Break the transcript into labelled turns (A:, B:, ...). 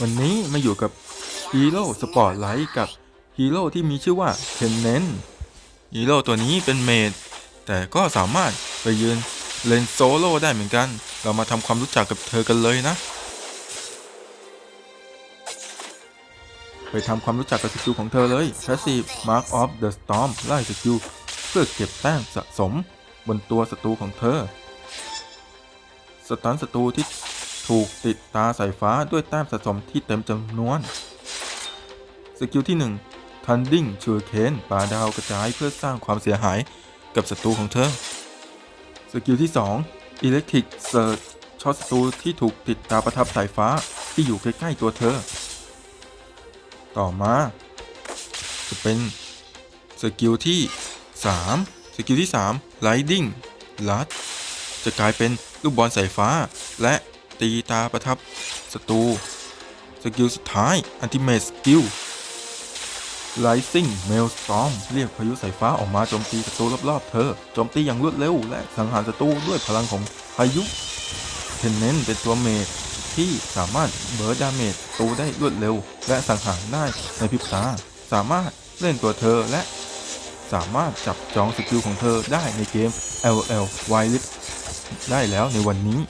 A: วันนี้มาอยู่กับฮีโร่สปอร์ตไลท์กับฮีโร่ที่มีชื่อว่าเคนเนนฮีโร่ตัวนี้เป็นเมดแต่ก็สามารถไปยืนเล่นโซโล่ได้เหมือนกัน เรามาทำความรู้จักกับเธอกันเลยนะ ไปทำความรู้จักกับสกิลของเธอเลย Passive Mark of the Storm ไล่สกิลเพื่อเก็บแต้มสะสมบนตัวศัตรูของเธอ สตันศัตรูที่ ถูกติดตาสายฟ้าด้วยแต้มสะสมที่เต็มจำนวน สกิลที่1 Thunding s h u r i c a n ปาดาวกระจายเพื่อสร้างความเสียหายกับศัตรูของเธอ สกิลที่ 2 Electric Surge ช็อตศัตรูที่ถูกติดตาประทับสายฟ้าที่อยู่ใกล้ๆตัวเธอ ต่อมา จะเป็นสกิลที่ 3 สกิลที่ 3 Lightning ลัดจะกลายเป็นลูกบอลสายฟ้าและ ตีตาประทับศัตรูสกิลสุดท้าย Ultimate Skill Rising Maelstrom เรียกพายุสายฟ้าออกมาโจมตีศัตรูรอบๆเธอโจมตีอย่างรวดเร็ว และสังหารศัตรูด้วยพลังของพายุเทนเน้นเป็นตัวเมจที่สามารถเบิร์ดดาเมจตูได้รวดเร็ว และสังหารได้ในพริบตา สามารถเล่นตัวเธอและ สามารถจับจองสกิลของเธอได้ในเกม LL w i l d ได้แล้วในวันนี้